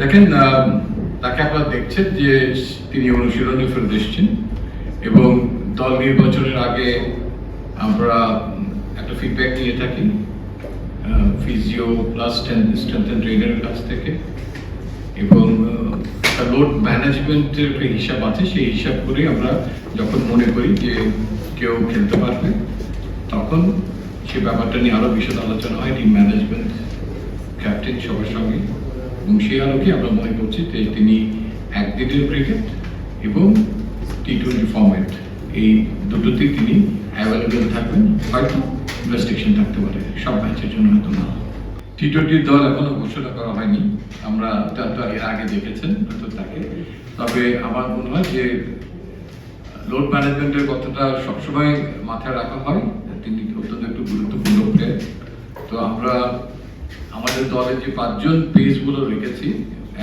দেখেন তাকে আপনারা দেখছেন যে তিনি অনুশীলনে ফেরত এসেছেন এবং দল নির্বাচনের আগে আমরা একটা ফিডব্যাক নিয়ে থাকি ফিজিও প্লাস স্ট্রেংথ অ্যান্ড ট্রেনারের কাছ থেকে এবং লোড ম্যানেজমেন্টের একটা হিসাব আছে, সেই হিসাব করে আমরা যখন মনে করি যে কেউ খেলতে পারবে, তখন সে ব্যাপারটা নিয়ে আরও বিশদ আলোচনা হয় টিম ম্যানেজমেন্ট ক্যাপ্টেন সবার সঙ্গে। এবং সেই আলোকে আমরা মনে করছি যে তিনি একদিনের ক্রিকেট এবং টি টোয়েন্টি ফর্ম্যাট এই দুটোতেই তিনি অ্যাভেলেবেল থাকবেন। হয়তো রেস্ট্রিকশন থাকতে পারে। সব ম্যাচের জন্য হয়তো না। টি টোয়েন্টির দল এখনও ঘোষণা করা হয়নি। আমরা তা তো এর আগে দেখেছেন হয়তো তাকে। তবে আমার মনে হয় যে লোড ম্যানেজমেন্টের কথাটা সবসময় মাথায় রাখা হয়। তিনি অত্যন্ত একটু গুরুত্বপূর্ণ প্লেয়ার তো আমরা আমাদের দলে যে পাঁচজন পেসগুলো রেখেছি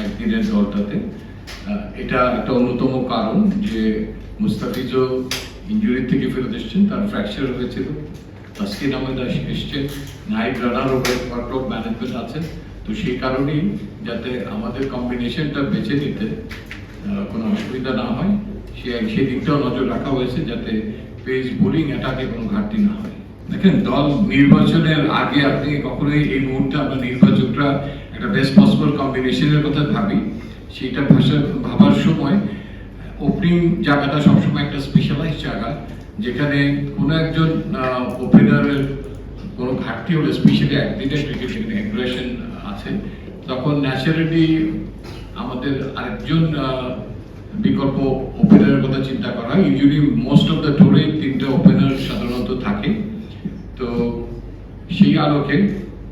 একদিনের দলটাতে এটা একটা অন্যতম কারণ যে মুস্তাফিজও ইঞ্জুরি থেকে ফেরত এসেছেন, তার ফ্র্যাকচার হয়েছিল, তাসকিন আহমেদ এসছেন নাইট রানার ওয়ার্কলোড ম্যানেজমেন্ট আছেন। তো সেই কারণেই যাতে আমাদের কম্বিনেশনটা বেছে নিতে কোনো অসুবিধা না হয়, সে সেই দিকটাও নজর রাখা হয়েছে যাতে পেস বোলিং অ্যাটাকে কোনো ঘাটতি না হয়। দেখেন, দল নির্বাচনের আগে আপনি কখনোই এই মুহূর্তে আমরা নির্বাচকরা একটা বেস্ট পসিবল কম্বিনেশনের কথা ভাবি। সেইটা ভাষা, ভাবার সময় ওপেনিং জায়গাটা সবসময় একটা স্পেশালাইজ জায়গা, যেখানে কোনো একজন ওপেনারের কোনো ঘাটতি হলে স্পেশালি একদিনের ক্রিকেট সেখানে অ্যাগ্রেশন আছে, তখন ন্যাচারালি আমাদের আরেকজন বিকল্প ওপেনারের কথা চিন্তা করা হয়। ইউজুয়ালি মোস্ট অফ দ্য টুরে তিনটা ওপেনার সাধারণত থাকে। তো সেই আলোকে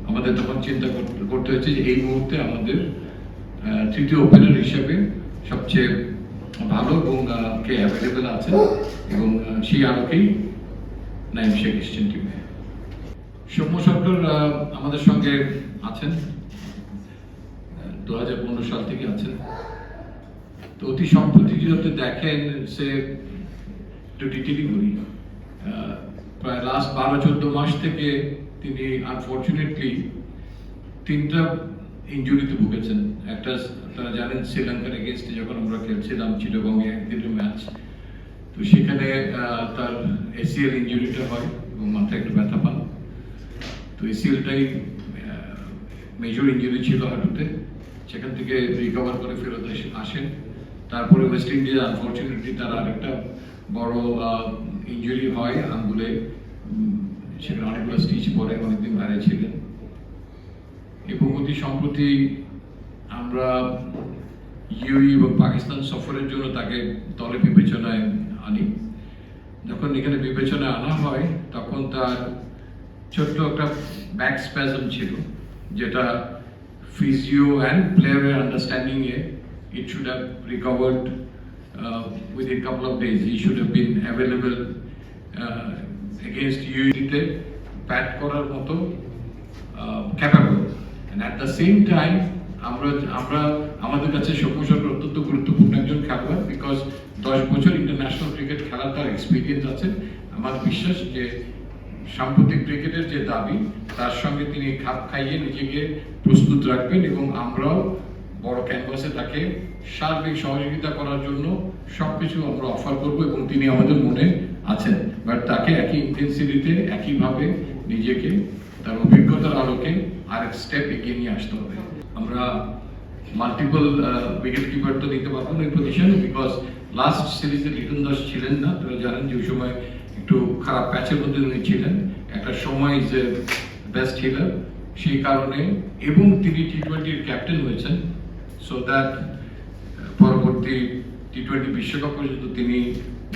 আমাদের তখন চিন্তা করতে- হয়েছে যে এই মুহূর্তে আমাদের তৃতীয় ওপেনার হিসেবে সবচেয়ে ভালো এবং কে অ্যাভেলেবেল আছে এবং সেই আলোকেই নাইম শেখ এসছেন টিমে সৌম্য সরকার আমাদের সঙ্গে আছেন। দু হাজার পনেরো সাল থেকে আছেন। তো অতি সম্প্রতি যদি দেখেন, সে একটু ডিটেলই করি। প্রায় লাস্ট বারো চোদ্দ মাস থেকে তিনি আনফর্চুনেটলি তিনটা ইঞ্জুরিতে ভুগেছেন। একটা আপনারা জানেন শ্রীলঙ্কার এগেনস্টে যখন আমরা খেলছিলাম চিটগঙ্গে একদিনের ম্যাচ তো সেখানে তার এসিএল ইঞ্জুরিটা হয় এবং মাথায় একটু ব্যথা পান। তো এসিএলটাই মেজর ইঞ্জুরি ছিল হাঁটুতে। সেখান থেকে রিকভার করে ফেরত আসেন। তারপরে ওয়েস্ট ইন্ডিজ আনফর্চুনেটলি তারা আরেকটা বড় ইঞ্জুরি হয়, আঙ্গুলে সেখানে অনেকগুলো স্টিচ পরে অনেকদিন বাইরে ছিলেন এবং অতি সম্প্রতি আমরা ইউই এবং পাকিস্তান সফরের জন্য তাকে দলে বিবেচনায় আনি। যখন এখানে বিবেচনায় আনা হয়, তখন তার ছোট্ট একটা ব্যাক স্প্যাজম ছিল, যেটা ফিজিও অ্যান্ড প্লেয়ারের understanding A it should have recovered within couple of days he should have been available against ইউইতে bat করার মতো capable and at the same time আমরা আমরা, আমাদের কাছে সৌম্য অত্যন্ত গুরুত্বপূর্ণ একজন খেলোয়াড় বিকজ দশ বছর ইন্টারন্যাশনাল ক্রিকেট খেলার তার এক্সপিরিয়েন্স আছে। আমার বিশ্বাস যে সাম্প্রতিক ক্রিকেটের যে দাবি, তার সঙ্গে তিনি খাপ খাইয়ে নিজেকে প্রস্তুত রাখবেন এবং আমরাও বড় ক্যানভাসে তাকে সার্বিক সহযোগিতা করার জন্য সবকিছু আমরা অফার করব এবং তিনি আমাদের মনে আছেন। বাট তাকে একই ইন্টেন্সিটিতে একইভাবে নিজেকে, তার অভিজ্ঞতার আলোকে আরেক স্টেপ এগিয়ে নিয়ে আসতে হবে। আমরা মাল্টিপল উইকেট কিপার তো দিতে পারব না এই পজিশনে বিকজ লাস্ট সিরিজে লিটন দাস ছিলেন না। আপনারা জানেন যে ওই সময় একটু খারাপ প্যাচের মধ্যে উনি ছিলেন। একটা সময় ইজ এ বেস্ট হিলার সেই কারণে এবং তিনি টি টোয়েন্টির ক্যাপ্টেন হয়েছেন। সো দ্যাট পরবর্তী টি টোয়েন্টি বিশ্বকাপ পর্যন্ত তিনি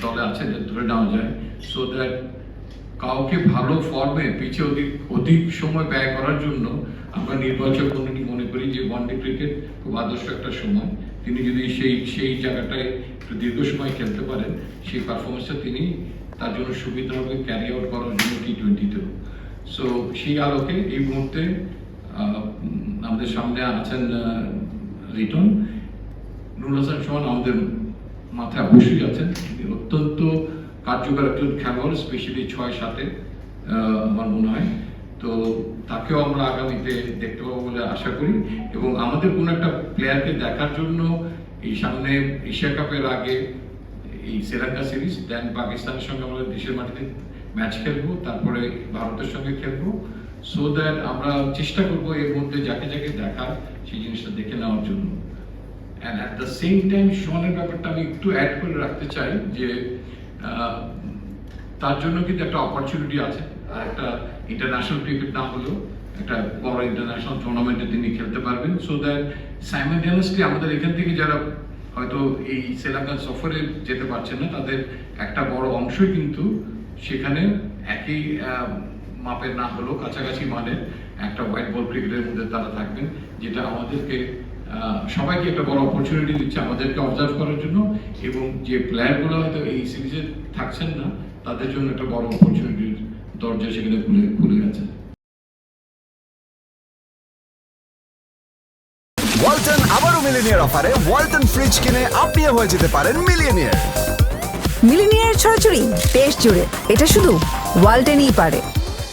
দলে আছে ধরে নেওয়া যায়। সো দ্যাট কাউকে ভালো ফর্মে পিছে অধিক অধিক সময় ব্যয় করার জন্য আমরা নির্বাচক কমিটি মনে করি যে ওয়ানডে ক্রিকেট খুব আদর্শ একটা সময়। তিনি যদি সেই সেই জায়গাটায় একটু দীর্ঘ সময় খেলতে পারেন, সেই পারফরমেন্সটা তিনি তার জন্য সুবিধা হবে ক্যারি আউট করার জন্য টি টোয়েন্টিতেও সো সেই আলোকে এই মুহূর্তে আমাদের সামনে আছেন রিটন। নুরুল হাসান সোহান আমাদের মাথায় অবশ্যই আছেন তিনি অত্যন্ত কার্যকর একজন খেলোয়াড় স্পেশালি ছয় আহ, আমার মনে হয়। তো তাকেও আমরা আগামীতে দেখতে পাবো বলে আশা করি। এবং আমাদের কোনো একটা প্লেয়ারকে দেখার জন্য এই সামনে এশিয়া কাপের আগে এই শ্রীলঙ্কা সিরিজ দেন পাকিস্তানের সঙ্গে আমরা দেশের মাটিতে ম্যাচ খেলব তারপরে ভারতের সঙ্গে খেলব। সো দ্যাট আমরা চেষ্টা করব এর মধ্যে যাকে যাকে দেখার সেই জিনিসটা দেখে নেওয়ার জন্য। And at the same time শনের ব্যাপারটা আমি একটু অ্যাড করে রাখতে চাই যে তার জন্য কিন্তু একটা অপরচুনিটি আছে। আর একটা ইন্টারন্যাশনাল ক্রিকেট না হলেও একটা বড় ইন্টারন্যাশনাল টুর্নামেন্টে তিনি খেলতে পারবেন। সো দ্যাট সাইমেন্টানিয়াসলি আমাদের এখান থেকে যারা হয়তো এই শ্রীলঙ্কান সফরে যেতে পারছেন না, তাদের একটা বড় অংশই কিন্তু সেখানে একই মাপের না হলেও কাছাকাছি মানের একটা হোয়াইট বল ক্রিকেটের মধ্যে তারা থাকবেন, যেটা আমাদেরকে সবাইকে একটা বড় অপরচুনিটি দিচ্ছে আমাদেরকে অবজার্ভ করার জন্য এবং যে প্লেয়ারগুলো হয়তো এই সিরিজে থাকছেন না তাদের জন্য একটা বড় অপরচুনিটির দরজা সেখানে খুলে খুলে গেছে। ওয়ালটন আবারও মিলিনিয়ার অফারে ওয়ালটন ফ্রিজ কিনে আপনিও হয়ে যেতে পারেন মিলিয়নিয়ার মিলিনিয়ার ছড়াছড়ি দেশ জুড়ে এটা শুধু ওয়ালটেনই পারে।